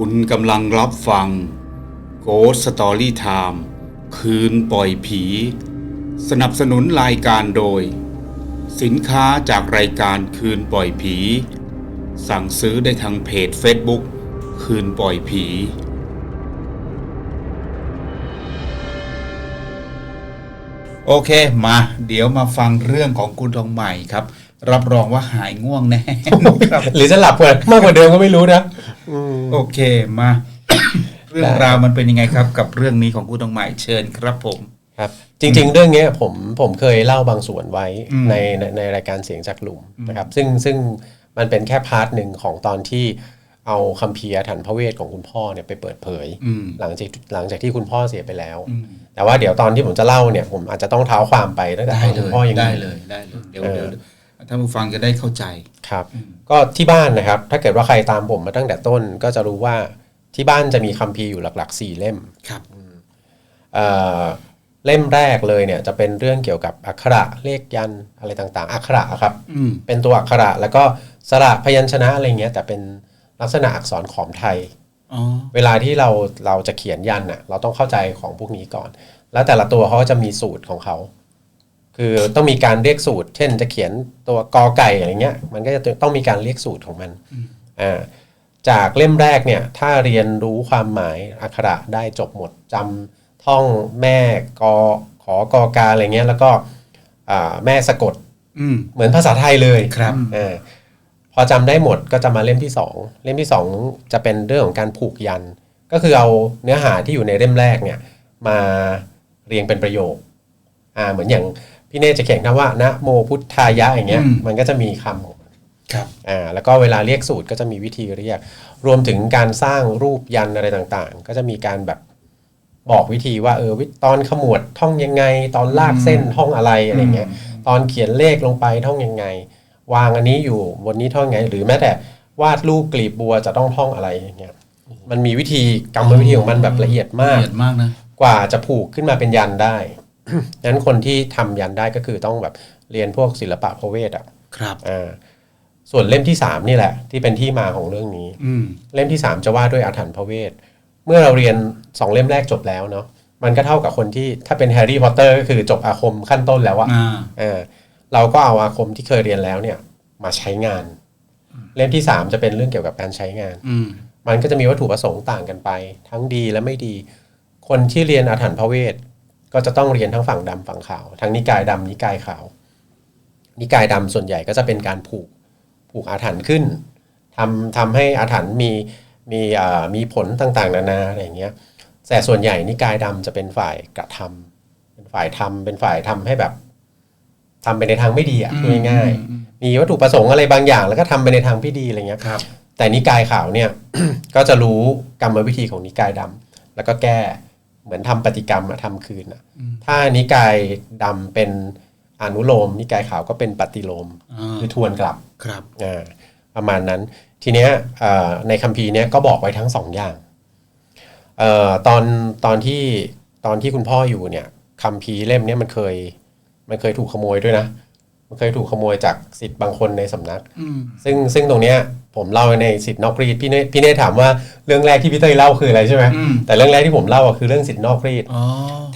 คุณกำลังรับฟัง Ghost Story Time คืนปล่อยผี สนับสนุนรายการโดย สินค้าจากรายการคืนปล่อยผี สั่งซื้อได้ทางเพจ Facebook คืนปล่อยผี โอเคมา เดี๋ยวมาฟังเรื่องของคุณทองใหม่ครับ รับรองว่าหายง่วงแน่ ครับ หรือจะหลับเปิดมากกว่าเดิมก็ไม่รู้นะ โอเคมา เรื่องราวมันเป็นยังไงครับ กับเรื่องนี้ของคุณทองใหม่เชิญครับผมครับจริง ๆ เรื่องเนี้ยผมผมเคยเล่าบางส่วนไว้อืมในในในรายการเสียงจากหลุมนะครับ ซึ่งซึ่งมันเป็นแค่พาร์ทหนึ่งของตอนที่เอาคัมภีร์อาถันพระเวทของคุณพ่อเนี่ยไปเปิดเผยอืมหลังจากหลังจากที่คุณพ่อเสียไปแล้วอืมแต่ว่าเดี๋ยวตอนที่ผมจะเล่าเนี่ยผมอาจจะต้องเท้าความไปตั้งแต่ได้ตอนเลคุณยพ่อยังอได้ยู่เลยได้เลยเดี๋ยวเออเดี๋ยว ท่านผู้ฟังจะได้เข้าใจครับ ก็ที่บ้านนะครับ ถ้าเกิดว่าใครตามผมมาตั้งแต่ต้นก็จะรู้ว่าที่บ้านจะมีคัมภีร์อยู่หลักๆ4เล่มครับเอ่อเล่มแรกเลยเนี่ยจะเป็นเรื่องเกี่ยวกับอักขระเลขยันต์อะไรต่างๆ อักขระครับอืมเป็นตัวอักขระแล้วก็สระพยัญชนะอะไรเงี้ยแต่เป็นลักษณะอักษรขอมไทยอ๋อเวลาที่เราเราจะเขียนยันน่ะเราต้องเข้าใจของพวกนี้ก่อน แล้วแต่ละตัวเขาก็จะมีสูตรของเขา คือต้องมีการเรียกสูตร เช่น จะเขียนตัวกอไก่อะไรเงี้ย มันก็จะต้องมีการเรียกสูตรของมันอ่าจากเล่มแรกเนี่ย ถ้าเรียนรู้ความหมายอักขระได้จบหมดจำท่องแม่กอขอกอกาอะไรเงี้ย แล้วก็อ่าแม่สะกดอืมเหมือนภาษาไทยเลยครับเออพอจำได้หมดก็จะมาเล่มที่สองเล่มที่สองจะเป็นเรื่องของการผูกยัน ก็คือเอาเนื้อหาที่อยู่ในเล่มแรกเนี่ย มาเรียงเป็นประโยคอ่าเหมือนอย่าง พี่เนธจะเขียนคำว่านะโมพุทธายะอย่างเงี้ย อืม มันก็จะมีคำของมันครับอ่าแล้วก็เวลาเรียกสูตรก็จะมีวิธีเรียก รวมถึงการสร้างรูปยันอะไรต่างๆ ก็จะมีการแบบบอกวิธีว่าเออวิตอนขมวดท่องยังไง ตอนลากเส้นท่องอะไรอะไรเงี้ย ตอนเขียนเลขลงไปท่องยังไง วางอันนี้อยู่บนนี้ท่องยังไง หรือแม้แต่วาดรูปกลีบบัวจะต้องท่องอะไรอย่างเงี้ยมันมีวิธีกรรมวิธีของมันแบบละเอียดมาก ละเอียดมากนะ กว่าจะผูกขึ้นมาเป็นยันได้ นั้นคนที่ทำยันได้ก็คือต้องแบบเรียนพวกศิลปะพระเวทอะครับอ่าส่วนเล่มที่สามนี่แหละ ที่เป็นที่มาของเรื่องนี้อืมเล่มที่สามจะว่าด้วยอาถรรพ์พระเวท เมื่อเราเรียนสองเล่มแรกจบแล้วเนาะมันก็เท่ากับคนที่ถ้าเป็นแฮร์รี่พอตเตอร์ก็คือจบอาคมขั้นต้นแล้วอะอ่าเออเราก็เอาอาคมที่เคยเรียนแล้วเนี่ย มาใช้งาน เล่มที่สามจะเป็นเรื่องเกี่ยวกับการใช้งานอืมมันก็จะมีวัตถุประสงค์ต่างกันไป ทั้งดีและไม่ดี คนที่เรียนอาถรรพ์พระเวท ก็จะต้องเรียนทั้งฝั่งดำฝั่งขาว ทั้งนิกายดำนิกายขาว นิกายดำส่วนใหญ่ก็จะเป็นการผูกผูกอาถรรพ์ขึ้นทำทำให้อาถรรพ์มีมีอ่ามีผลต่างๆ นานาอะไรอย่างเงี้ยแต่ส่วนใหญ่นิกายดำจะเป็นฝ่ายกระทำเป็นฝ่ายทำเป็นฝ่ายทำให้แบบทำไปในทางไม่ดีอะพูดง่ายๆมีวัตถุประสงค์อะไรบางอย่าง แล้วก็ทำไปในทางไม่ดีอะไรเงี้ยครับ แต่นิกายขาวเนี่ยก็จะรู้กรรมวิธีของนิกายดำแล้วก็แก้ เหมือนทำปฏิกรรมอะทำคืนอะถ้านิกายดำเป็นอนุโลม นิกายขาวก็เป็นปฏิโลมอ่าคือทวนกลับครับอ่าประมาณนั้น ทีเนี้ยเอ่อในคัมภีร์เนี้ยก็บอกไว้ทั้งสองอย่างเอ่อตอนตอนที่ตอนที่คุณพ่ออยู่เนี่ยคัมภีร์เล่มเนี้ยมันเคย มันเคยถูกขโมยด้วยนะมัน เคยถูกขโมยจากสิทธิ์บางคนในสำนักอืมซึ่งซึ่งตรงเนี้ยผมเล่าในสิทธิ์นอกรีดพี่เน่พี่เน่ถามว่าเรื่องแรกที่พี่เต้ยเล่าคืออะไรใช่ไหมอืมแต่เรื่องแรกที่ผมเล่าอะคือเรื่องสิทธิ์นอกรีดอ๋อ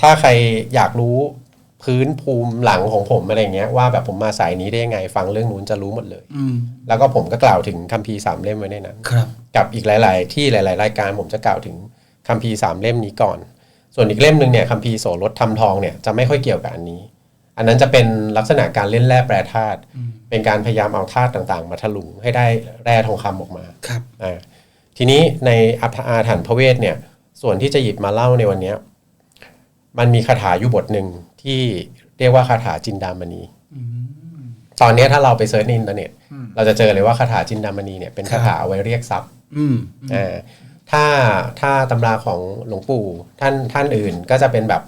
ถ้าใครอยากรู้พื้นภูมิหลังของผมอะไรเงี้ยว่าแบบผมมาสายนี้ได้ยังไงฟังเรื่องนู้นจะรู้หมดเลยอืมแล้วก็ผมก็กล่าวถึงคัมภีร์สามเล่มไว้ในนั้นครับกับอีกหลาย ๆ ที่หลาย ๆ รายการผมจะกล่าวถึงคัมภีร์สามเล่มนี้ก่อน ส่วนอีกเล่มหนึ่งเนี่ยคัมภีร์โสรถทำทองเนี่ยจะไม่ค่อยเกี่ยวกับอันนี้ อันนั้นจะเป็นลักษณะการเล่นแร่แปรธาตุเป็นการพยายามเอาธาตุต่างๆ มาถลุงให้ได้แร่ทองคำออกมาครับอ่าทีนี้ในอาอาถรรพ์พระเวทเนี่ย ส่วนที่จะหยิบมาเล่าในวันเนี้ยมันมีคาถาอยู่บทหนึ่งที่เรียกว่าคาถาจินดามณีตอนเนี้ยถ้าเราไปเซิร์ชในอินเทอร์เน็ตเราจะเจอเลยว่าคาถาจินดามณีเนี่ยเป็นครัคาบถาเอาไว้เรียกทรัพย์อืมอ่าถ้าถ้าตำราของหลวงปู่ท่านท่านอื่นก็จะเป็นแบบ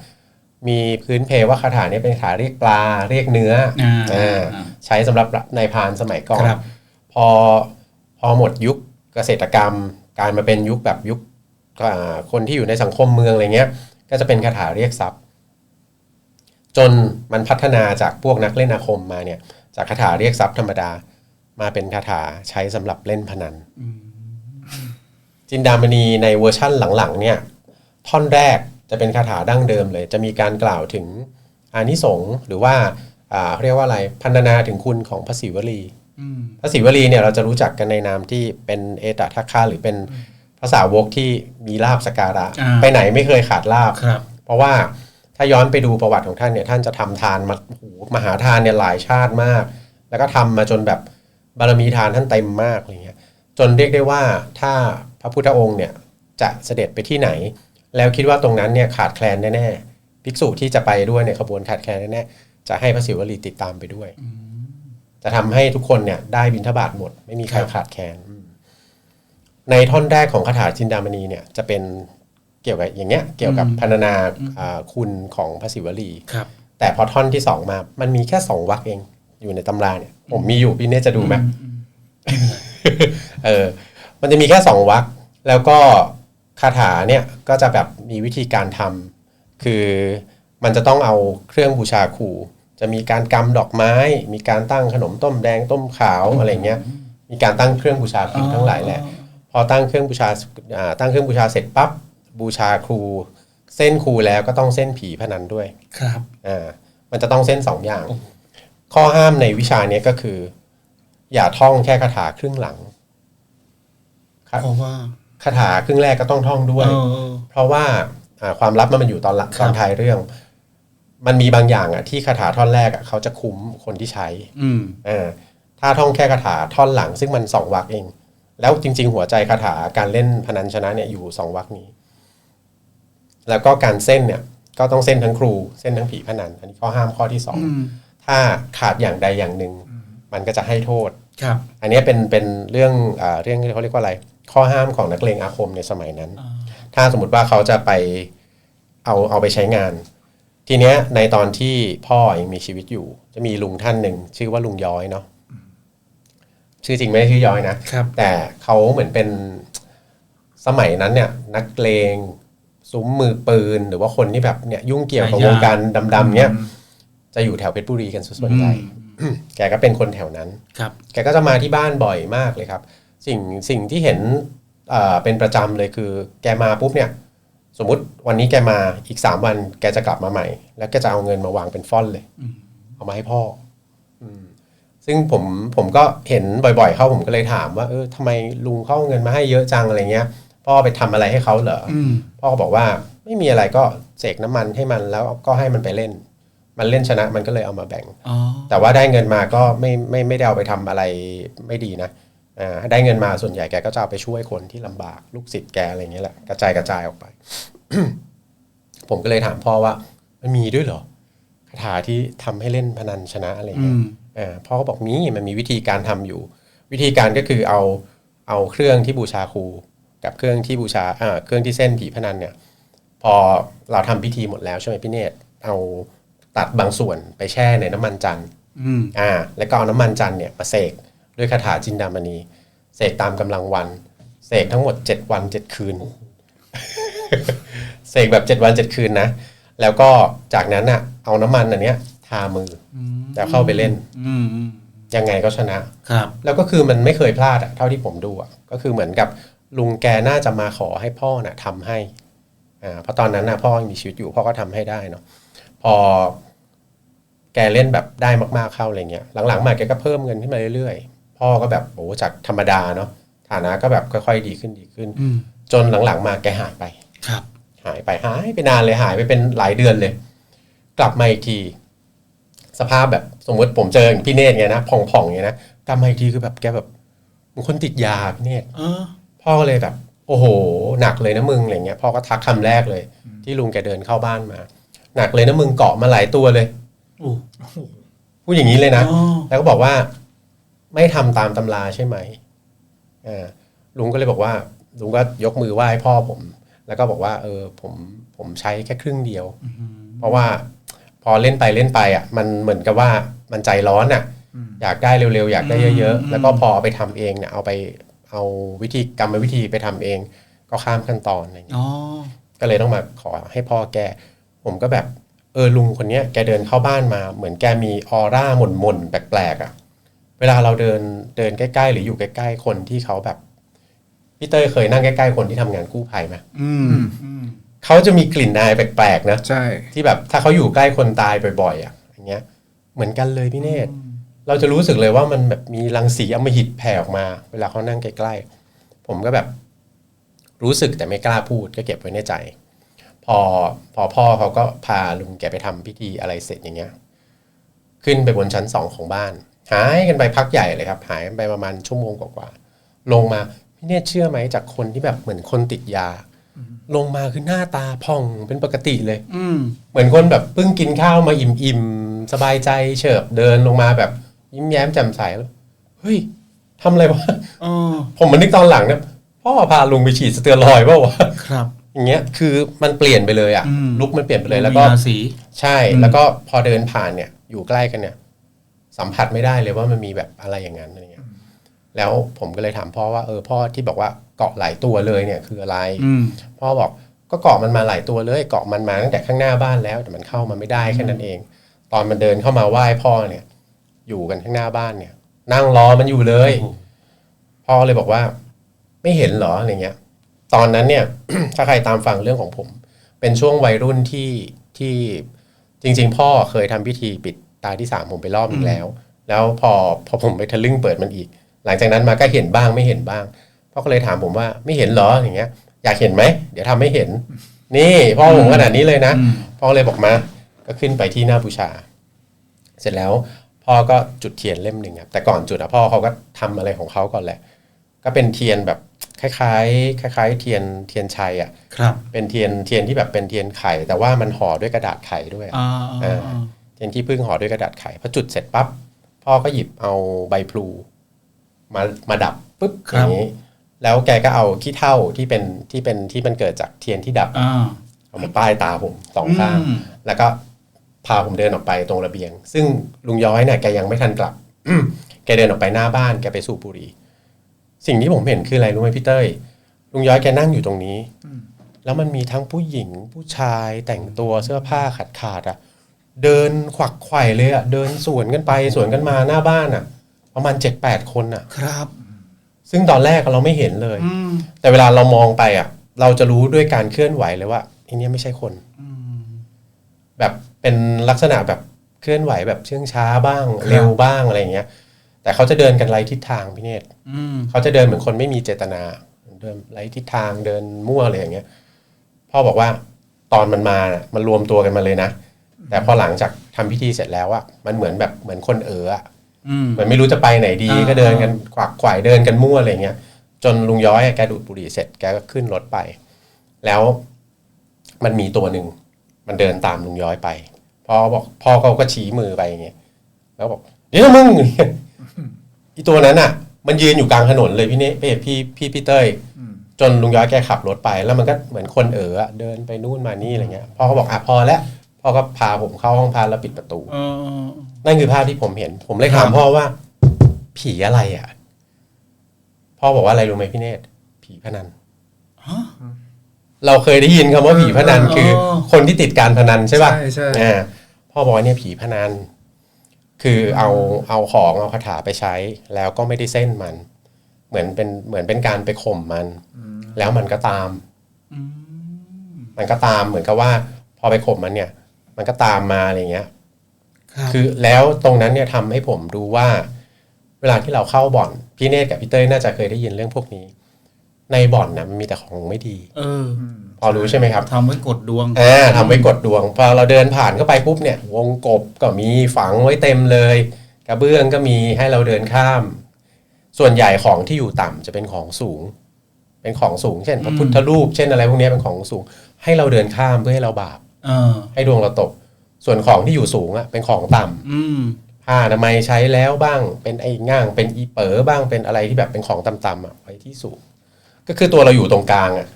มีพื้นเพว่าคาถาเนี้เป็นคาถาเรียกปลาเรียกเนื้ออาอ่าอ่าใช้สำหรับนายพรานสมัยก่อนครับพอพอหมดยุคเกษตรกรรมกลารมาเป็นยุคแบบยุคอ่าคนที่อยู่ในสังคมเมืองอะไรเงี้ย ก็จะเป็นคาถาเรียกทรัพย์ จนมันพัฒนาจากพวกนักเล่นอาคมมาเนี่ย จากคาถาเรียกทรัพย์ธรรมดามาเป็นคาถาใช้สำหรับเล่นพนันทจินดามณีในเวอร์ชั่นหลังๆ เนี่ย ท่อนแรก จะเป็นคาถาดั้งเดิมเลย จะมีการกล่าวถึงอานิสงส์หรือว่าอ่าเรียกว่าอะไรพันนาถึงคุณของพระศิวลีอืมพระศิวลีเนี่ยเราจะรู้จักกันในนามที่เป็นเอตทัคคะหรือเป็นภาษาวกที่มีลาบสกการะอ่าไปไหนไม่เคยขาดลาบครับเพราะว่าถ้าย้อนไปดูประวัติของท่านเนี่ยท่านจะทำทานมาโอ้โหมหาทานเนี่ยหลายชาติมาก แล้วก็ทำมาจนแบบบารมีทานท่านเต็มมากอะไรเงี้ยจนเรียกได้ว่าถ้าพระพุทธองค์เนี่ยจะเสด็จไปที่ไหน แล้วคิดว่าตรงนั้นเนี่ยขาดแคลนแน่ๆภิกษุที่จะไปด้วยในขบวนขาดแคลนแน่ๆจะให้พระศิวลีติดตามไปด้วย จะทำให้ทุกคนเนี่ยได้บิณฑบาตหมด ไม่มีใครครับขาดแคลนอืมในท่อนแรกของคาถาจินดามณีเนี่ยจะเป็นเกี่ยวกับอย่างเงี้ยเกี่ยวกับพรรณนาอ่าคุณของพระศิวลีครับ แต่พอท่อนที่สองมา มันมีแค่สองวรรคเอง อยู่ในตำราเนี่ย ผมมีอยู่พี่เนตจะดูไหมเออ มันจะมีแค่สองวรรคแล้วก็ คาถาเนี่ยก็จะแบบมีวิธีการทำคือมันจะต้องเอาเครื่องบูชาครูจะมีการกำดอกไม้ มีการตั้งขนมต้มแดงต้มขาวอะไรเงี้ย มีการตั้งเครื่องบูชาครูทั้งหลายแหละ พอตั้งเครื่องบูชาอ่าตั้งเครื่องบูชาเสร็จปั๊บบูชาครู เส้นครูแล้วก็ต้องเส้นผีพนันด้วย ครับอ่ามันจะต้องเส้นสองอย่าง ข้อห้ามในวิชาเนี้ยก็คือ อย่าท่องแค่คาถาครึ่งหลังคาเพราะว่า คาถาครึ่งแรกก็ต้องท่องด้วยเออเพราะว่าอ่าความลับมันอยู่ตอนละครับตอนท้ายเรื่อง มันมีบางอย่างอะที่คาถาท่อนแรกอะเขาจะคุ้มคนที่ใช้อืมอ่าถ้าท่องแค่คาถาท่อนหลัง ซึ่งมันสองวรรคเอง แล้วจริง ๆ หัวใจคาถาการเล่นพนันชนะเนี่ยอยู่สองวรรคนี้ แล้วก็การเส้นเนี่ย ก็ต้องเส้นทั้งครู เส้นทั้งผีพนัน อันนี้ข้อห้ามข้อที่สองอืมถ้าขาดอย่างใดอย่างหนึ่ง มันก็จะให้โทษครับ อันนี้เป็นเป็นเรื่องอ่าเรื่องที่เขาเรียกว่าอะไรข้อห้ามของนักเลงอาคมในสมัยนั้นอ่าถ้าสมมติว่าเขาจะไปเอาเอาไปใช้งาน ทีเนี้ยในตอนที่พ่อยังมีชีวิตอยู่ จะมีลุงท่านหนึ่งชื่อว่าลุงย้อยเนาะชื่อจริงไม่ได้ชื่อย้อยนะครับ แต่เขาเหมือนเป็นสมัยนั้นเนี่ย นักเลงซุ้มมือปืน หรือว่าคนที่แบบเนี่ยยุ่งเกี่ยวกับหายาวงการดำๆเนี่ยจะอยู่แถวเพชรบุรีกันส่วนใหญ่อืมแกก็เป็นคนแถวนั้นครับ แกก็จะมาที่บ้านบ่อยมากเลยครับ สิ่งสิ่งที่เห็นเอ่อเป็นประจำเลยคือ แกมาปุ๊บเนี่ย สมมุติวันนี้แกมาอีกสามวัน แกจะกลับมาใหม่ แล้วแกจะเอาเงินมาวางเป็นฟ่อนเลยอืมเอามาให้พ่ออซึ่งผมผมก็เห็นบ่อยๆ เข้าผมก็เลยถามว่าเออทำไมลุงเขาเอาเงินมาให้เยอะจังอะไรเงี้ย พ่อไปทำอะไรให้เขาเหรออืมพ่อก็บอกว่าไม่มีอะไรก็เสกน้ำมันให้มันแล้วก็ให้มันไปเล่น มันเล่นชนะมันก็เลยเอามาแบ่งอ๋อแต่ว่าได้เงินมาก็ไม่ไม่ไม่ได้เอาไปทำอะไรไม่ดีนะอ่า ได้เงินมาส่วนใหญ่แกก็จะเอาไปช่วยคนที่ลำบากลูกศิษย์แกอะไรอย่างเงี้ยแหละกระจายกระจายออกไป ผมก็เลยถามพ่อว่ามันมีด้วยเหรอคาถาที่ทำให้เล่นพนันชนะอะไรอย่างอืเงี้ยมอ่าพ่อก็บอกมีมันมีวิธีการทำอยู่ วิธีการก็คือเอาเอาเครื่องที่บูชาครู กับเครื่องที่บูชาอ่าเครื่องที่เส้นผีพนันเนี่ย พอเราทำพิธีหมดแล้วใช่ไหมพี่เนตรเอาตัดบางส่วนไปแช่ในน้ำมันจันทร์อืมอ่า แล้วก็เอาน้ำมันจันทร์เนี่ยมาเสก ด้วยคาถาจินดามณีเสกตามกำลังวัน เสกทั้งหมด7วัน7คืน เสกแบบ7วัน7คืนนะ แล้วก็จากนั้นน่ะ เอาน้ำมันอันเนี้ย ทามืออแล้วเข้าไปเล่นอืมอืมยังไงก็ชนะครับ แล้วก็คือมันไม่เคยพลาดอะเท่าที่ผมดูอะก็คือเหมือนกับลุงแกน่าจะมาขอให้พ่อน่ะทำให้อ่าเพราะตอนนั้นน่ะพ่อยังมีชีวิตอยู่พ่อก็ทำให้ได้เนาะพอแกเล่นแบบได้มากๆเข้าอะไรเงี้ยหลังๆมาแกก็เพิ่มเงินขึ้นมาเรื่อยๆ พ่อก็แบบโอ้จากธรรมดาเนาะฐานะก็แบบค่อยๆดีขึ้นดีขึ้นอืมจนหลังๆมาแกหายไปครับ หายไปหายไปนานเลยหายไปเป็นหลายเดือนเลย กลับมาอีกที สภาพแบบสมมติผมเจออย่างพี่เนตรไงนะผ่องๆอย่างเงี้ยนะกลับมาอีกทีคือแบบแกแบบเหมันคนติดยาพี่เนตรเออพ่อก็เลยแบบ โอ้โห หนักเลยนะมึงอะไรเงี้ยพ่อก็ทักคำแรกเลย ที่ลุงแกเดินเข้าบ้านมา หนักเลยนะมึงเกาะมาหลายตัวเลยโอ้พูดอย่างนี้เลยนะอ๋อแล้วก็บอกว่า ไม่ทำตามตำราใช่ไหมอ่าลุงก็เลยบอกว่าลุงก็ยกมือไหว้พ่อผม แล้วก็บอกว่า เออผมผมใช้แค่ครึ่งเดียว เพราะว่าพอเล่นไปเล่นไปอะ มันเหมือนกับว่ามันใจร้อนอะ อยากได้เร็วๆ อยากได้เยอะอืมๆแล้วก็พอเอาไปทำเองเนี่ยเอาไปเอาวิธีกรรมวิธีไปทำเอง ก็ข้ามขั้นตอนอะไรอย่างเงี้ยอ๋อก็เลยต้องมาขอให้พ่อแกผมก็แบบเออลุงคนเนี้ยแกเดินเข้าบ้านมา เหมือนแกมีออร่าหม่นๆแปลกๆอะ่ะ เวลาเราเดินเดินใกล้ๆ หรืออยู่ใกล้ๆ คนที่เขาแบบพี่เต้ยเคยนั่งใกล้ๆคนที่ทำงานกู้ภัยไหมอืมอืมเขาจะมีกลิ่นอายแปลกๆนะใช่ ที่แบบถ้าเขาอยู่ใกล้คนตายบ่อยๆอะอย่างเงี้ย เหมือนกันเลยพี่เนตร เราจะรู้สึกเลยว่ามันแบบมีรังสีอำมหิตแผ่ออกมา เวลาเขานั่งใกล้ๆ ผมก็แบบ รู้สึกแต่ไม่กล้าพูดก็เก็บไว้ในใจ พอพอพ่อเขาก็พาลุงแกไปทำพิธีอะไรเสร็จอย่างเงี้ย ขึ้นไปบนชั้นสองของบ้าน หายกันไปพักใหญ่เลยครับหายกันไปประมาณชั่วโมงกว่าๆลงมาพี่เนตรเชื่อไหมจากคนที่แบบเหมือนคนติดยา ลงมาคือหน้าตาผ่องเป็นปกติเลย อืมเหมือนคนแบบเพิ่งกินข้าวมาอิ่มๆสบายใจเฉิบเดินลงมาแบบยิ้มแย้มแจ่มใสแล้วเฮ้ยทำอะไรวะเออผมมันนึกตอนหลังเนี่ยพ่อพาลุงไปฉีดสเตียรอยด์เปล่าวะครับ อย่างเงี้ยคือมันเปลี่ยนไปเลยอะอืมลุกมันเปลี่ยนไปเลยแล้วก็มีราศีใช่แล้วก็พอเดินผ่านเนี่ยอยู่ใกล้กันเนี่ย สัมผัสไม่ได้เลยว่ามันมีแบบอะไรอย่างนั้นอะไรเงี้ยแล้วผมก็เลยถามพ่อว่าเออพ่อที่บอกว่าเกาะหลายตัวเลยเนี่ยคืออะไรอืมพ่อบอกก็เกาะมันมาหลายตัวเลยเกาะมันมาตั้งแต่ข้างหน้าบ้านแล้ว แต่มันเข้ามาไม่ได้แค่นั้นเอง ตอนมันเดินเข้ามาไหว้พ่อเนี่ย อยู่กันข้างหน้าบ้านเนี่ย นั่งรอมันอยู่เลย พ่อเลยบอกว่า ไม่เห็นเหรออะไรเงี้ย ตอนนั้นเนี่ย ถ้าใครตามฟังเรื่องของผม เป็นช่วงวัยรุ่นที่ที่จริง ๆ พ่อเคยทำพิธีปิด ตาที่สามผมไปรอบหนึงแล้ว แล้วพอพอผมไปทะลึ่งเปิดมันอีก หลังจากนั้นมาก็เห็นบ้างไม่เห็นบ้างพ่อก็เลยถามผมว่าไม่เห็นเหรออย่างเงี้ย อยากเห็นไหมเดี๋ยวทำให้เห็น นี่พ่อผมขนาดนี้เลยนะอืมพ่อเลยบอกมาก็ขึ้นไปที่หน้าบูชา เสร็จแล้วพ่อก็จุดเทียนเล่มหนึ่งครับแต่ก่อนจุดอะพ่อเขาก็ทำอะไรของเขาก่อนแหละ ก็เป็นเทียนแบบคล้ายๆ คล้าย ๆ เทียนเทียนชัยอะครับ เป็นเทียนเทียนที่แบบเป็นเทียนไข่ แต่ว่ามันห่อด้วยกระดาษไข่ด้วยอะอ่า เออ่าออ่าเทียนที่พึ่งห่อด้วยกระดาษไข่พอจุดเสร็จปั๊บพ่อก็หยิบเอาใบพลูมามาดับปุ๊บอย่างนี้แล้วแกก็เอาขี้เถ้าที่เป็นที่เป็นที่มันเกิดจากเทียนที่ดับอ่าเอามาป้ายตาผมสองข้างอืมแล้วก็พาผมเดินออกไปตรงระเบียง ซึ่งลุงย้อยเนี่ยแกยังไม่ทันกลับแกเดินออกไปหน้าบ้านแกไปสูบบุหรี่สิ่งที่ผมเห็นคืออะไรรู้ไหมพี่เต้ยลุงย้อยแกนั่งอยู่ตรงนี้แล้วมันมีทั้งผู้หญิงผู้ชายแต่งตัวเสื้อผ้าขาดขาดๆอะ เดินขวักไขว่เลยอะเดินสวนกันไปสวนกันมาหน้าบ้านอะประมาณเจ็ดแปดคนอะครับ ซึ่งตอนแรกเราไม่เห็นเลยอืมแต่เวลาเรามองไปอะเราจะรู้ด้วยการเคลื่อนไหวเลยว่าไอ้เนี่ยไม่ใช่คนอืมแบบเป็นลักษณะแบบเคลื่อนไหวแบบเชื่องช้าบ้างครับเร็วบ้างอะไรอย่างเงี้ย แต่เขาจะเดินกันไร้ทิศทางพี่เนตรอืมเขาจะเดินเหมือนคนไม่มีเจตนาเดินไร้ทิศทางเดินมั่วอะไรอย่างเงี้ยพ่อบอกว่าตอนมันมาน่ะมันรวมตัวกันมาเลยนะ แต่พอหลังจากทำพิธีเสร็จแล้วอะมันเหมือนแบบเหมือนคนเอ๋ออะอืมเหมือนไม่รู้จะไปไหนดีอ่าก็เดินกันขวักไขว่เดินกันมั่วอะไรอย่างเงี้ยจนลุงย้อยอะแกดูดบุหรี่เสร็จแกก็ขึ้นรถไป แล้วมันมีตัวหนึ่งมันเดินตามลุงย้อยไปพ่อบอกพ่อเขาก็ชี้มือไปอย่างเงี้ยแล้วบอกเดี๋ยวมึงอีตัวนั้นอะ มันยืนอยู่กลางถนนเลยพี่เน่เอ้ยพี่พี่พี่เต้ยจนลุงย้อยแกขับรถไป แล้วมันก็เหมือนคนเอ๋ออะเดินไปนู่นมานี่อะไรเงี้ยพ่อก็บอกอะพอแล้ว พ่อก็พาผมเข้าห้องพาแล้วปิดประตู เออ นั่นคือภาพที่ผมเห็น ผมเลยถามครับ พ่อว่า ผีอะไรอะ พ่อบอกว่าอะไรรู้ไหมพี่เนตรผีพนัน ฮะ เราเคยได้ยินคำว่าผีพนันเออคือคนที่ติดการพนันใช่ป่ะใช่ใช่ อ่าพ่อบอกว่าเนี่ยผีพนัน คือเอาเอาของเอาคาถาไปใช้ แล้วก็ไม่ได้เส้นมัน เหมือนเป็นเหมือนเป็นการไปข่มมัน แล้วมันก็ตาม อืมมันก็ตามเหมือนกับว่า พอไปข่มมันเนี่ย มันก็ตามมาอะไรเงี้ยครับคือแล้วตรงนั้นเนี่ยทำให้ผมดูว่า เวลาที่เราเข้าบ่อนพี่เนตรกับพี่เต้ยน่าจะเคยได้ยินเรื่องพวกนี้ ในบ่อนนะมันมีแต่ของไม่ดี เออ พอรู้ใช่ไหมครับทำไว้กดดวงอ่าทำไว้กดดวง พอเราเดินผ่านเข้าไปปุ๊บเนี่ย วงกบก็มีฝังไว้เต็มเลย กระเบื้องก็มีให้เราเดินข้าม ส่วนใหญ่ของที่อยู่ต่ำจะเป็นของสูง เป็นของสูง เช่น พระพุทธรูปเช่นอะไรพวกนี้เป็นของสูง ให้เราเดินข้ามเพื่อให้เราบาปเออ ให้ดวงเราตก ส่วนของที่อยู่สูงอะเป็นของต่ำอืมผ้าอนามัยใช้แล้วบ้าง เป็นไอ้ง่าง เป็นอีเป๋อบ้างเป็นอะไรที่แบบเป็นของต่ำๆอะไว้ที่สูง ก็คือตัวเราอยู่ตรงกลางอะ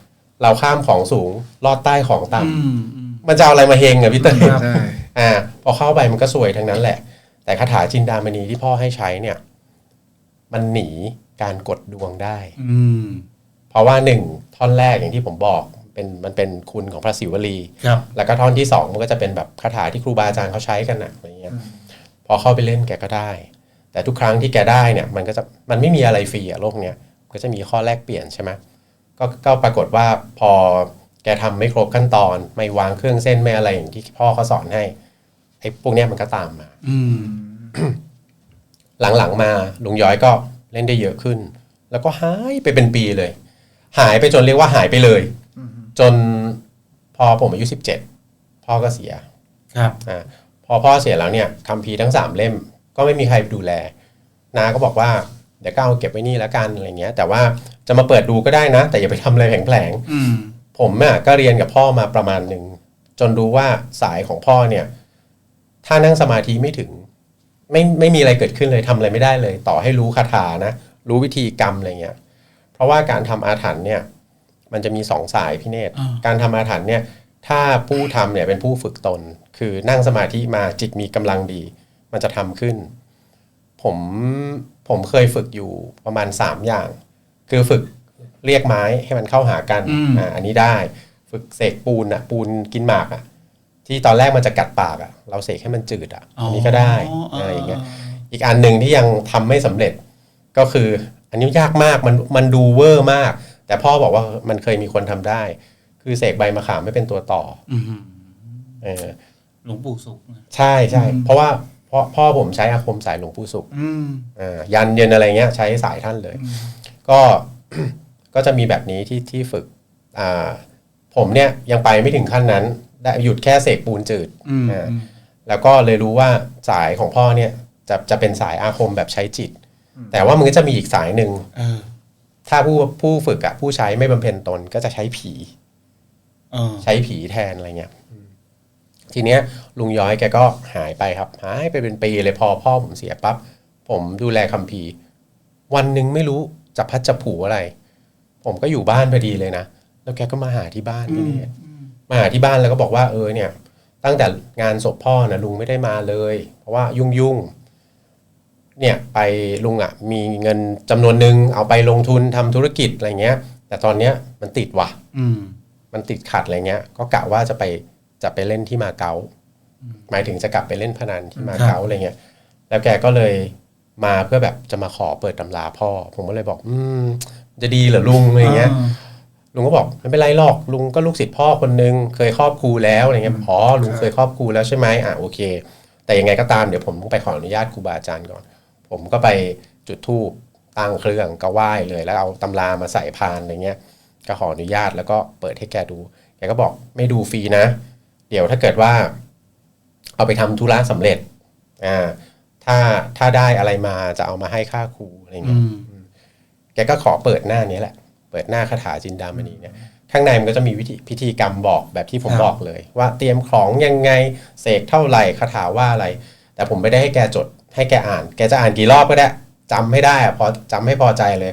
เราข้ามของสูงลอดใต้ของต่ำอืมอืมมันจะเอาอะไรมาเฮงอะพี่เต้ยใช่อ่า พอเข้าไปมันก็สวยทั้งนั้นแหละ แต่คาถาจินดามณีที่พ่อให้ใช้เนี่ย มันหนีการกดดวงได้ อืมเพราะว่าหนึ่งท่อนแรกอย่างที่ผมบอก เป็นมันเป็นคุณของพระศิวลีครับ แล้วก็ท่อนที่สองมันก็จะเป็นแบบคาถาที่ครูบาอาจารย์เขาใช้กันนะอะไรเงี้ยพอเข้าไปเล่นแกก็ได้ แต่ทุกครั้งที่แกได้เนี่ยมันก็จะมันไม่มีอะไรฟรีอะโลกเนี้ยก็จะมีข้อแลกเปลี่ยนใช่ไหมก็ก็ปรากฏว่าพอแกทำไม่ครบขั้นตอน ไม่วางเครื่องเส้นไม่อะไรอย่างที่พ่อเขาสอนให้ไอ้พวกเนี้ยมันก็ตามมา อืมหลังๆมาลุงย้อยก็เล่นได้เยอะขึ้น แล้วก็หายไปเป็นปีเลย หายไปจนเรียกว่าหายไปเลย จนพอผมอายุสิบเจ็ดพ่อก็เสียครับอ่าพอพ่อเสียแล้วเนี่ยคัมภีร์ทั้งสามเล่ม ก็ไม่มีใครดูแลนาก็บอกว่าเดี๋ยวก็เอาเก็บไว้นี่แล้วกันอะไรเงี้ย แต่ว่าจะมาเปิดดูก็ได้นะ แต่อย่าไปทำอะไรแผลงๆอืมผมอะก็เรียนกับพ่อมาประมาณหนึ่งจนรู้ว่าสายของพ่อเนี่ย ถ้านั่งสมาธิไม่ถึง ไม่ไม่มีอะไรเกิดขึ้นเลยทำอะไรไม่ได้เลย ต่อให้รู้คาถานะ รู้วิธีกรรมอะไรเงี้ย เพราะว่าการทำอาถรรพ์เนี่ย มันจะมีสองสายพี่เนตรอ่าการทำอาถรรพ์เนี่ยถ้าผู้ทำเนี่ยเป็นผู้ฝึกตน คือนั่งสมาธิมาจิตมีกำลังดี มันจะทำขึ้น ผมผมเคยฝึกอยู่ประมาณสามอย่าง คือฝึกเรียกไม้ให้มันเข้าหากันอืมอ่าอันนี้ได้ ฝึกเสกปูนอะปูนกินหมากอะที่ตอนแรกมันจะกัดปากอะ เราเสกให้มันจืดอะอันนี้ก็ได้อะไรอย่างเงี้ยอีกอันหนึ่งที่ยังทำไม่สำเร็จก็คือ อันนี้ยากมากมันมันดูเวอร์มาก แต่พ่อบอกว่ามันเคยมีคนทำได้ คือเสกใบมะขามไม่เป็นตัวต่ออืมเออหลวงปู่สุขนะใช่ใช่เพราะว่าพ่อพ่อผมใช้อาคมสายหลวงปู่สุขอืมอ่ายันเย็นอะไรเงี้ย ใช้สายท่านเลย ก็ก็จะมีแบบนี้ที่ที่ฝึกอ่าผมเนี่ยยังไปไม่ถึงขั้นนั้น ได้หยุดแค่เสกปูนจืดอืมอ่าแล้วก็เลยรู้ว่าสายของพ่อเนี่ยจะจะเป็นสายอาคมแบบใช้จิต แต่ว่ามันก็จะมีอีกสายหนึ่งเออ ถ้าผู้ผู้ฝึกอะผู้ใช้ไม่บำเพ็ญตนก็จะใช้ผีเออใช้ผีแทนอะไรเงี้ยอืมทีเนี้ย ลุงย้อยแกก็หายไปครับหายไปเป็นปีเลยพอพ่อผมเสียปั๊บผมดูแลคัมภีร์ วันหนึ่งไม่รู้จะพัดจะผูอะไร ผมก็อยู่บ้านพอดีเลยนะ แล้วแกก็มาหาที่บ้านพี่เนี่ยมาหาที่บ้านแล้วก็บอกว่าเออเนี่ย ตั้งแต่งานศพพ่อนะลุงไม่ได้มาเลย เพราะว่ายุ่งยุ่งๆ เนี่ยไปลุงอะ่ะมีเงินจำนวนหนึ่งเอาไปลงทุนทำธุรกิจอะไรเงี้ย แต่ตอนเนี้ยมันติดว่ะอืมมันติดขัดอะไรเงี้ย ก็กะว่าจะไปจะไปเล่นที่มาเก๊าหมายถึงจะกลับไปเล่นพนันที่มาเก๊าอะไรเงี้ย แล้วแกก็เลยมาเพื่อแบบจะมาขอเปิดตำราพ่อ ผมก็เลยบอก อืม จะดีเหรอลุงอะไรเงี้ยลุงก็บอกไม่เป็นไรหรอกลุงก็ลูกศิษย์พ่อคนนึงเคยครอบครูแล้วอะไรเงี้ยอ๋อลุงเคยครอบครูแล้วใช่ไหมอะโอเค แต่ยังไงก็ตามเดี๋ยวผมต้องไปขออนุญาตครูบาอาจารย์ก่อน ผมก็ไปจุดธูปตั้งเครื่องก็ไหว้เลย แล้วเอาตำรามาใส่พานอะไรเงี้ยก็ขออนุญาตแล้วก็เปิดให้แกดูแกก็บอกไม่ดูฟรีนะ เดี๋ยวถ้าเกิดว่า เอาไปทำธุระสำเร็จอ่าถ้าถ้าได้อะไรมาจะเอามาให้ค่าครูอะไรอืเงี้ยมแกก็ขอเปิดหน้านี้แหละ เปิดหน้าคาถาจินดามณีเนี่ยข้างในมันก็จะมีวิธีพิธีกรรมบอกแบบที่ผมครับบอกเลย ว่าเตรียมของยังไงเสกเท่าไหร่คาถาว่าอะไร แต่ผมไม่ได้ให้แกจด ให้แกอ่าน แกจะอ่านกี่รอบก็ได้จำไม่ได้อะพอจำให้พอใจเลย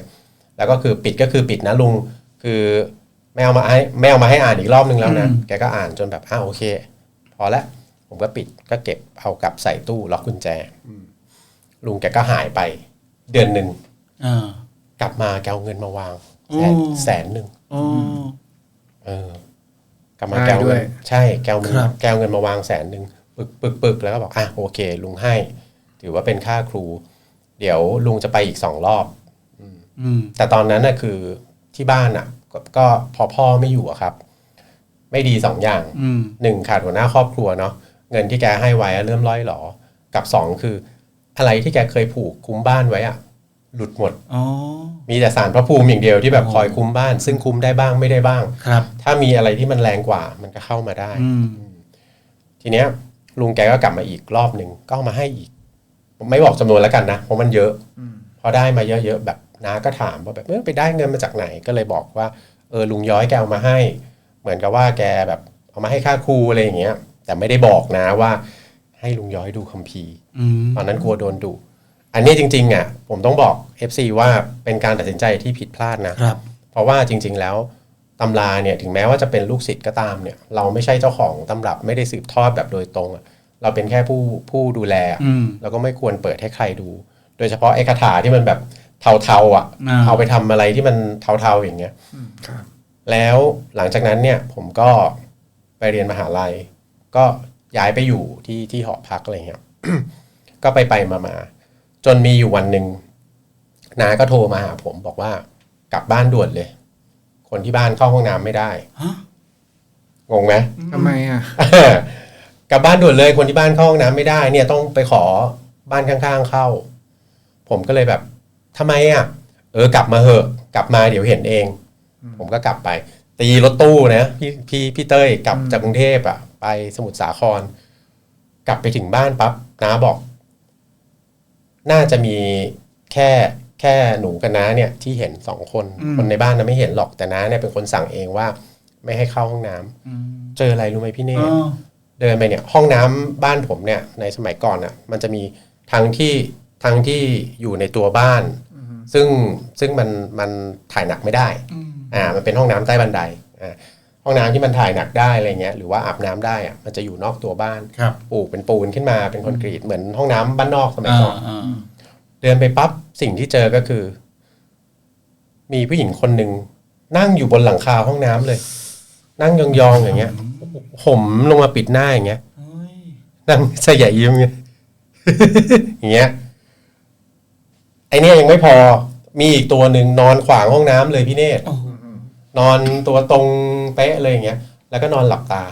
แล้วก็คือปิดก็คือปิดนะลุง คือไม่เอามาให้ไม่เอามาให้อ่านอีกรอบนึงแล้วนะ แกก็อ่านจนแบบอ้าวโอเค พอละผมก็ปิดก็เก็บเอากลับใส่ตู้ล็อกกุญแจอืมลุงแกก็หายไป เดือนหนึ่งอ่ากลับมาแกเอาเงินมาวางโอ้แสนแสนหนึ่งโอ้เออกลับมาได้แกเอาด้เงิวยนใช่แกเอาเงินครับแกเอาเงินมาวางแสนหนึ่งปึกปึกปึกแล้วก็บอกอะโอเค ลุงให้ ถือว่าเป็นค่าครู เดี๋ยวลุงจะไปอีกสองรอบอืมแต่ตอนนั้นน่ะคือที่บ้านอะก็ก็พอพ่อไม่อยู่อะครับ ไม่ดีสองอย่างอืมหนึ่งขาดหัวหน้าครอบครัวเนาะเงินที่แกให้ไว้อะเริ่มร้อยหลอกับสองคือ อะไรที่แกเคยผูกคุ้มบ้านไว้อะหลุดหมดอ๋อมีแต่สารพระภูมิอย่างเดียวที่แบบอ๋อคอยคุ้มบ้าน ซึ่งคุ้มได้บ้างไม่ได้บ้างครับ ถ้ามีอะไรที่มันแรงกว่ามันก็เข้ามาได้อืมทีเนี้ยลุงแกก็กลับมาอีกรอบหนึ่งก็เอามาให้อีก ผมไม่บอกจำนวนแล้วกันนะเพราะมันเยอะพอได้มาเยอะๆแบบน้าก็ถามว่าแบบเออไปได้เงินมาจากไหนก็เลยบอกว่าเออลุงย้อยแกเอามาให้ เหมือนกับว่าแกแบบเอามาให้ค่าครูอะไรอย่างเงี้ย แต่ไม่ได้บอกนะว่าให้ลุงย้อยดูคัมภีร์อืมตอนนั้นกลัวโดนดุอันนี้จริงๆอะผมต้องบอก FC ว่าเป็นการตัดสินใจที่ผิดพลาดนะครับเพราะว่าจริง ๆ แล้วตำราเนี่ยถึงแม้ว่าจะเป็นลูกศิษย์ก็ตามเนี่ย เราไม่ใช่เจ้าของตำรับไม่ได้สืบทอดแบบโดยตรงอะ เราเป็นแค่ผู้ผู้ดูแลอะอืมเราก็ไม่ควรเปิดให้ใครดู โดยเฉพาะไอ้คาถาที่มันแบบเทาๆอะอ่าเอาไปทำอะไรที่มันเทาๆอย่างเงี้ยครับแล้วหลังจากนั้นเนี่ยผมก็ไปเรียนมหาลัย ก็ย้ายไปอยู่ที่ที่หอพักอะไรเงี้ยก็ไปไปมามาจนมีอยู่วันหนึ่งนาก็โทรมาหาผมบอกว่ากลับบ้านด่วนเลย คนที่บ้านเข้าห้องน้ำไม่ได้ฮะงงไหมทำไมอะ กลับบ้านด่วนเลยคนที่บ้านเข้าห้องน้ำไม่ได้เนี่ยต้องไปขอบ้านข้างๆเข้า ผมก็เลยแบบทำไมอะ เออกลับมาเหอะ กลับมาเดี๋ยวเห็นเอง ผมก็กลับไป ตีรถตู้นะพี่พี่พี่เต้ยกลับจากกรุงเทพอะ ไปสมุทรสาคร กลับไปถึงบ้านปั๊บน้าบอก น่าจะมีแค่แค่หนูกับน้าเนี่ย ที่เห็นสองคนอืมคนในบ้านนะไม่เห็นหรอกแต่น้าเนี่ยเป็นคนสั่งเองว่า ไม่ให้เข้าห้องน้ำอืมเจออะไรรู้ไหมพี่เน เอตอเดินไปเนี่ยห้องน้ำบ้านผมเนี่ยในสมัยก่อนอะมันจะมีทั้งที่ทั้งที่อยู่ในตัวบ้าน ซึ่งซึ่งมันมันถ่ายหนักไม่ได้อืมอ่ามันเป็นห้องน้ำใต้บันไดอ่าห้องน้ำที่มันถ่ายหนักได้อะไรเงี้ยหรือว่าอาบน้ำได้อะมันจะอยู่นอกตัวบ้านครับปลูกเป็นปูนขึ้นมาเป็นคอนกรีตเหมือนห้องน้ำบ้านนอกสมัยอ่าก่อนอ่าเดินไปปั๊บสิ่งที่เจอก็คือ มีผู้หญิงคนหนึ่งนั่งอยู่บนหลังคาห้องน้ำเลย นั่งยองๆอย่างเงี้ย ผมลงมาปิดหน้าอย่างเงี้ยเฮ้ยนั่งสยายยิ้มเงี้ยอย่างเงี้ยไอเนี้ยยังไม่พอมีอีกตัวหนึ่งนอนขวางห้องน้ำเลยพี่เนตรโอ้โหนอนตัวตรงเป๊ะเลยอย่างเงี้ย แล้วก็นอนหลับตา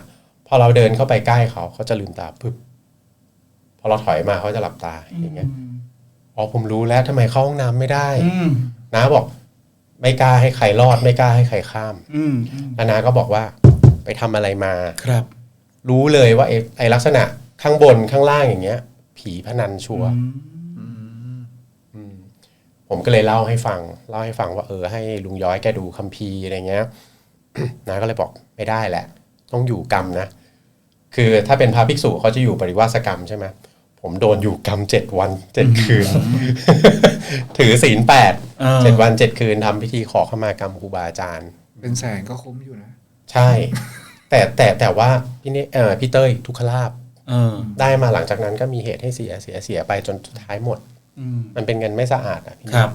พอเราเดินเข้าไปใกล้เขาเขาจะลืมตาปึ๊บพอเราถอยมาเขาจะหลับตาอย่างเงี้ยอ๋อผมรู้แล้วทำไมเข้าห้องน้ำไม่ได้อืมน้าบอก ไม่กล้าให้ใครรอด ไม่กล้าให้ใครข้ามอืมอืมแล้วน้าก็บอกว่า ไปทำอะไรมาครับ รู้เลยว่าไอ้ไอ้ลักษณะข้างบนข้างล่างอย่างเงี้ย ผีพนันชัวร์อืมอืมผมก็เลยเล่าให้ฟัง เล่าให้ฟังว่าเออให้ลุงย้อยแกดูคัมภีร์อะไรเงี้ยน้าก็เลยบอกไม่ได้แหละ ต้องอยู่กรรมนะ คือถ้าเป็นพระภิกษุเขาจะอยู่ปริวาสกรรมใช่ไหมผมโดนอยู่กรรมเจ็ดวันเจ็ดคืน ถือศีลแปดเออเจ็ดวันเจ็ดคืนทำพิธีขอขมากรรมครูบาอาจารย์ เป็นแสนก็คุ้มอยู่นะ ใช่ แต่แต่แต่ว่าพี่นี่เออพี่เต้ยทุกขลาบเออได้มาหลังจากนั้นก็มีเหตุให้เสียเสียเสียไปจนสุดท้ายหมดอืมมันเป็นเงินไม่สะอาดอะพี่ครับ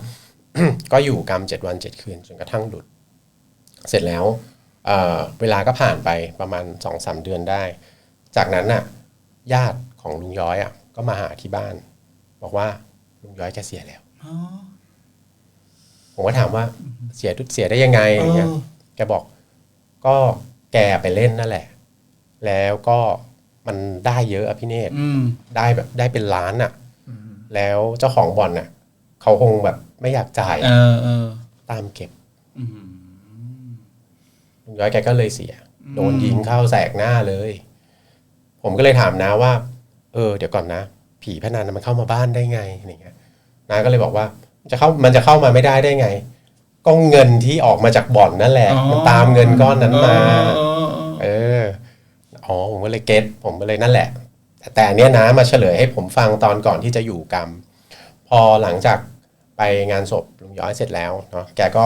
ก็อยู่กรรมเจ็ดวันเจ็ดคืนจนกระทั่งหลุด เสร็จแล้วเอ่อเวลาก็ผ่านไปประมาณสองสามเดือนได้ จากนั้นน่ะ ญาติของลุงย้อยอะ ก็มาหาที่บ้าน บอกว่าลุงย้อยแกเสียแล้วอ๋อผมก็ถามว่าเสียเสียได้ยังไงอย่างเงี้ยเออแกบอกก็ แกไปเล่นนั่นแหละ แล้วก็มันได้เยอะอะพี่เนตรอืมได้แบบได้เป็นล้านอะแล้วเจ้าของบ่อนน่ะเขาคงแบบไม่อยากจ่ายเออเออตามเก็บอืมลุงย้อยแกก็เลยเสีย โดนยิงเข้าแสกหน้าเลย ผมก็เลยถามนะว่า เออ เดี๋ยวก่อนนะ ผีพนันมันเข้ามาบ้านได้ไงอย่างเงี้ยนาก็เลยบอกว่าจะเข้ามันจะเข้ามาไม่ได้ได้ไง ก็เงินที่ออกมาจากบ่อนนั่นแหละ มันตามเงินก้อนนั้นมา เออเออเอออ๋อ ผมก็เลยเก็ตผมก็เลยนั่นแหละ แต่แต่อันเนี้ยนะมาเฉลยให้ผมฟังตอนก่อนที่จะอยู่กรรม พอหลังจากไปงานศพลุงย้อยเสร็จแล้วเนาะ แกก็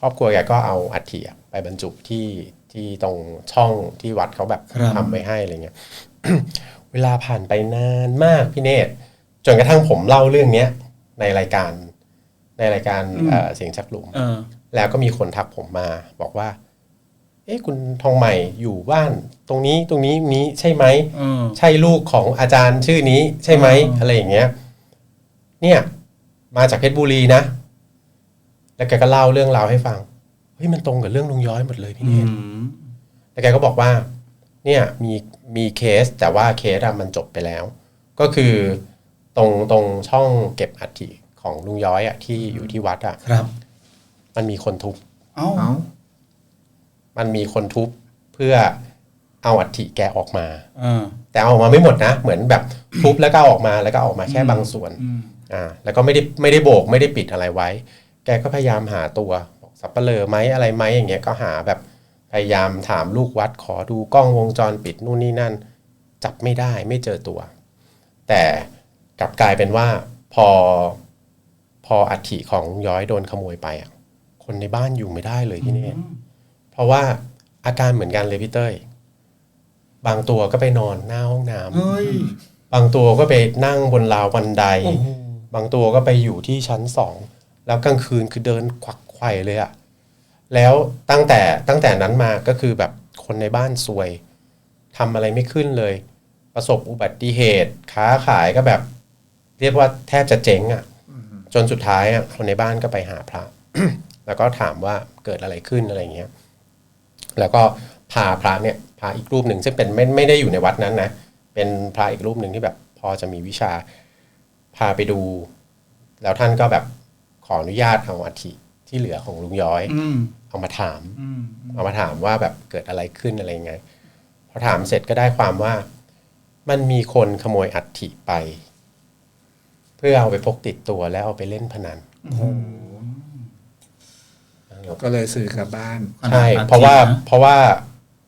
ครอบครัวแกก็เอาอัฐิอะไปบรรจุที่ที่ตรงช่องที่วัดเขาแบบครับทำไว้ให้อะไรเงี้ย เวลาผ่านไปนานมากพี่เนตรจนกระทั่งผมเล่าเรื่องเนี้ยในรายการ ในรายการเอ่อเสียงชักหลุมเออแล้วก็มีคนทักผมมาบอกว่า เอ๊ะคุณทองใหม่อยู่บ้าน ตรงนี้ตรงนี้นี้ใช่ไหมเออใช่ลูกของอาจารย์ชื่อนี้ใช่ไหมอ๋อออะไรอย่างเงี้ย เนี่ย มาจากเพชรบุรีนะ แล้วแกก็เล่าเรื่องราวให้ฟังเฮ้ยมันตรงกับเรื่องลุงย้อยหมดเลยพี่อืเนตรมแล้วแกก็บอกว่า เนี่ยมีมีเคสแต่ว่าเคสอะมันจบไปแล้ว ก็คือตรงตรงช่องเก็บอัฐิ ของลุงย้อยอะที่อยู่ที่วัดอะครับ มันมีคนทุบเอ้าเอ้ามันมีคนทุบเพื่อเอาอัฐิแกออกมาเออแต่เอาออกมาไม่หมดนะ เหมือนแบบทุบแล้วก็เอาออกมาแล้วก็เอาออกมาแค่บางส่วนอืมอ่า แล้วก็ไม่ได้ไม่ได้โบกไม่ได้ปิดอะไรไว้ แกก็พยายามหาตัวบอกสับเปลือไหมอะไรไหมอย่างเงี้ยก็หาแบบพยายามถามลูกวัดขอดูกล้องวงจรปิดนู่นนี่นั่น จับไม่ได้ไม่เจอตัว แต่กลับกลายเป็นว่าพอ พออัฐิของย้อยโดนขโมยไปอะ คนในบ้านอยู่ไม่ได้เลยที่นี่ เพราะว่าอาการเหมือนกันเลยพี่เต้ย บางตัวก็ไปนอนหน้าห้องน้ำเฮ้ยบางตัวก็ไปนั่งบนราวบันไดโอ้โหบางตัวก็ไปอยู่ที่ชั้นสอง แล้วกลางคืนคือเดินขวักไขว่เลยอะแล้วตั้งแต่ตั้งแต่นั้นมาก็คือแบบคนในบ้านซวยทำอะไรไม่ขึ้นเลย ประสบอุบัติเหตุค้าขายก็แบบ เรียกว่าแทบจะเจ๊งอะ จนสุดท้ายอะคนในบ้านก็ไปหาพระ แล้วก็ถามว่าเกิดอะไรขึ้นอะไรเงี้ย แล้วก็พาพระเนี่ยพาอีกรูปหนึ่งซึ่งเป็นไม่ไม่ได้อยู่ในวัดนั้นนะเป็นพระอีกรูปหนึ่งที่แบบพอจะมีวิชาพาไปดู แล้วท่านก็แบบขออนุญาตเอาอัฐิที่เหลือของลุงย้อยอืมเอามาถามอืมเอามาถามว่าแบบเกิดอะไรขึ้นอะไรยังไงพอถามเสร็จก็ได้ความว่า มันมีคนขโมยอัฐิไปเพื่อเอาไปพกติดตัวแล้วเอาไปเล่นพนันก็เลยสื่อกลับบ้านใช่ขนาดเพราะว่าอัฐินะเพราะว่า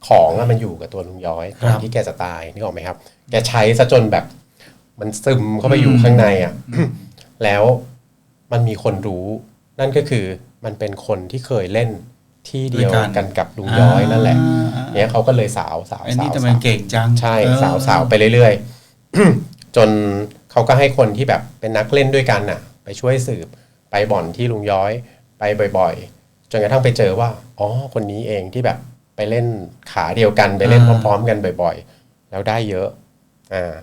ของอะมันอยู่กับตัวลุงย้อยครัก่อบนที่แกจะตายนึกออกไหมครับ แกใช้ซะจนแบบ มันซึมเข้าไปอยู่ข้างในอะแล้วมันมีคนรู้ นั่นก็คือมันเป็นคนที่เคยเล่นที่เดียวด้วยกันกันกับลุงย้อยนั่นแหละอ่าเนี่ยเขาก็เลยสาวสาวไอ้สานี่วทำไมสาวเก่งจังใช่เออสาวสาวไปเรื่อยๆจน เขาก็ให้คนที่แบบเป็นนักเล่นด้วยกันน่ะ ไปช่วยสืบไปบ่อนที่ลุงย้อยไปบ่อยๆ จนกระทั่งไปเจอว่าอ๋อคนนี้เองที่แบบไปเล่นขาเดียวกันไปเล่นพร้อม ๆ กันบ่อยๆ แล้วได้เยอะ อ่า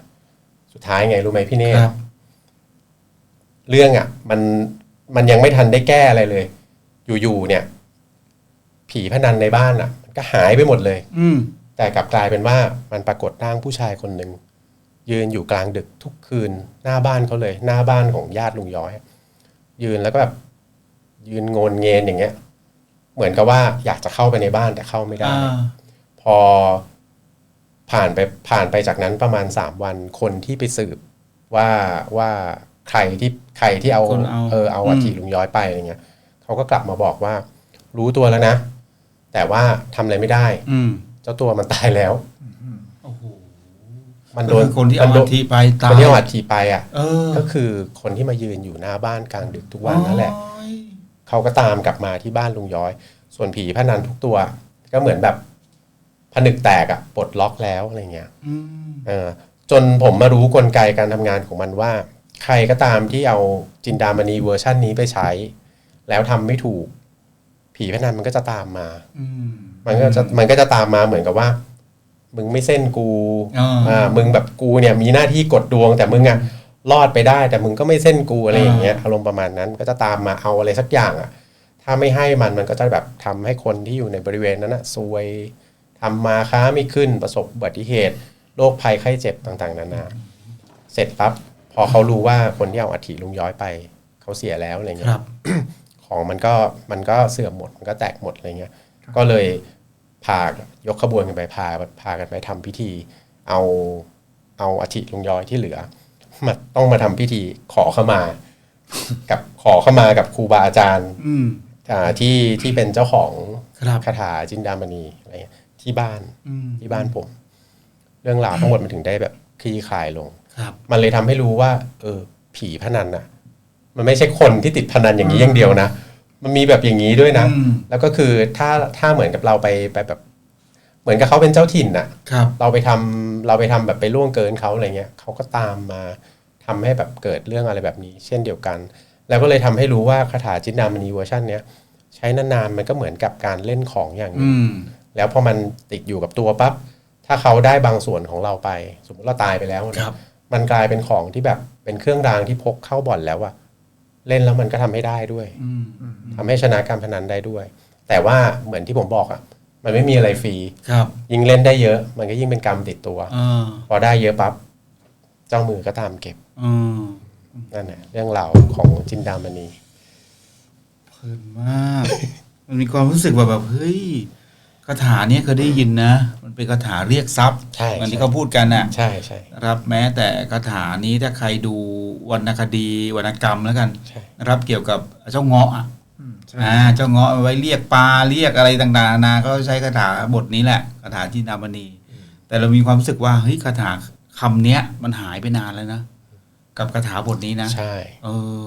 สุดท้ายไงรู้ไหมพี่เนคตรับเรื่องอะ มันมันยังไม่ทันได้แก้อะไรเลย อยู่ๆเนี่ย ผีพนันในบ้านอะ มันก็หายไปหมดเลย อืมแต่กลับกลายเป็นว่ามันปรากฏร่างผู้ชายคนหนึ่ง ยืนอยู่กลางดึกทุกคืน หน้าบ้านเขาเลย หน้าบ้านของญาติลุงย้อย ยืนแล้วก็แบบยืนโงนเงนอย่างเงี้ย เหมือนกับว่าอยากจะเข้าไปในบ้านแต่เข้าไม่ได้อ่าพอผ่านไปผ่านไปจากนั้นประมาณสามวันคนที่ไปสืบว่าว่าใครที่ใครที่เอาคนเอาเออเอาอืมอัฐิลุงย้อยไปอะไรเงี้ยเขาก็กลับมาบอกว่า รู้ตัวแล้วนะ แต่ว่าทำอะไรไม่ได้ อืมเจ้าตัวมันตายแล้วโอ้โห มันโดนคือคนที่เอามัโดอัฐิไปตายคนที่เอาอัฐิไปอะเออก็คือคนที่มายืนอยู่หน้าบ้านกลางดึกทุกวันนั่นแหละโอ้ยเขาก็ตามกลับมาที่บ้านลุงย้อย ส่วนผีพนันทุกตัว ก็เหมือนแบบผนึกแตกอะปลดล็อกแล้วอะไรเงี้ยอืมเออจนผมมารู้กลไกการทำงานของมันว่า ใครก็ตามที่เอาจินดามณีเวอร์ชั่นนี้ไปใช้ แล้วทำไม่ถูก ผีพนันมันก็จะตามมาอืมมันก็จะมันก็จะตามมาเหมือนกับว่า มึงไม่เส้นกูอ่าอ่ามึงแบบกูเนี่ยมีหน้าที่กดดวง แต่มึงอะรอดไปได้ แต่มึงก็ไม่เส้นกูอะไรอย่างเงี้ยอารมณ์ประมาณนั้นก็จะตามมาเอาอะไรสักอย่างอะถ้าไม่ให้มันมันก็จะแบบทำให้คนที่อยู่ในบริเวณนั้นอะซวยทำมาค้าไม่ขึ้นประสบอุบัติเหตุโรคภัยไข้เจ็บต่างๆนานาเสร็จปั๊บพอเขารู้ว่าคนที่เอาอัฐิลุงย้อยไป เขาเสียแล้วอะไรคเงี้ยรับของมันก็มันก็เสื่อมหมดมันก็แตกหมดอะไรเงี้ย ก็เลย พายกขบวนกันไปพาพากันไปทำพิธี เอาเอาอาทิลุงย้อยที่เหลือมาต้องมาทำพิธีขอเข้ามา กับขอเข้ามากับครูบาอาจารย์อืมอ่าที่ที่เป็นเจ้าของครับคาถาจินดามณีอะไรเงี้ยที่บ้านอืมที่บ้านผม เรื่องราวทั้งหมดมันถึงได้แบบคลี่คลายลงครับมันเลยทำให้รู้ว่า เออ ผีพนันน่ะ มันไม่ใช่คนที่ติดพนันอย่างนี้อย่างเดียวนะ มันมีแบบอย่างนี้ด้วยนะ อืม แล้วก็คือถ้าถ้าเหมือนกับเราไปไปแบบ เหมือนกับเขาเป็นเจ้าถิ่นน่ะ ครับ เราไปทำเราไปทำแบบไปล่วงเกินเขาอะไรเงี้ยเขาก็ตามมาทำให้แบบเกิดเรื่องอะไรแบบนี้ เช่นเดียวกัน แล้วก็เลยทำให้รู้ว่าคาถาจินดามณีเวอร์ชันเนี้ยใช้นานๆมันก็เหมือนกับการเล่นของอย่างหนึ่งอืมแล้วพอมันติดอยู่กับตัวปั๊บถ้าเขาได้บางส่วนของเราไป สมมติเราตายไปแล้วนะครับ มันกลายเป็นของที่แบบเป็นเครื่องรางที่พกเข้าบ่อนแล้วอะ เล่นแล้วมันก็ทำให้ได้ด้วยอืมทำให้ชนะการพนันได้ด้วย แต่ว่าเหมือนที่ผมบอกอะมันไม่มีอะไรฟรีครับ ยิ่งเล่นได้เยอะ มันก็ยิ่งเป็นกรรมติดตัวอ่าพอได้เยอะปั๊บเจ้ามือก็ตามเก็บอืมนั่นแหละเรื่องราวของจินดามณีเพลินมาก มันมีความรู้สึกว่าแบบเฮ้ยคาถาเนี้ยเคยได้ยินนะ มันเป็นคาถาเรียกทรัพย์ใช่เหมือนที่ใช่เขาพูดกันน่ะ ใช่ใช่นะครับแม้แต่คาถานี้ถ้าใครดูวรรณคดีวรรณกรรมแล้วกันใช่นะครับเกี่ยวกับเจ้าเงาะอะอืมใช่อ่าเจ้าเงาะเอาไว้เรียกปลาเรียกอะไรต่างๆนานาก็ใช้คาถาบทนี้แหละคาถาจินดามณี แต่เรามีความรู้สึกว่าเฮ้ยคาถาคำเนี้ยมันหายไปนานแล้วนะ กับคาถาบทนี้นะ ใช่ เออ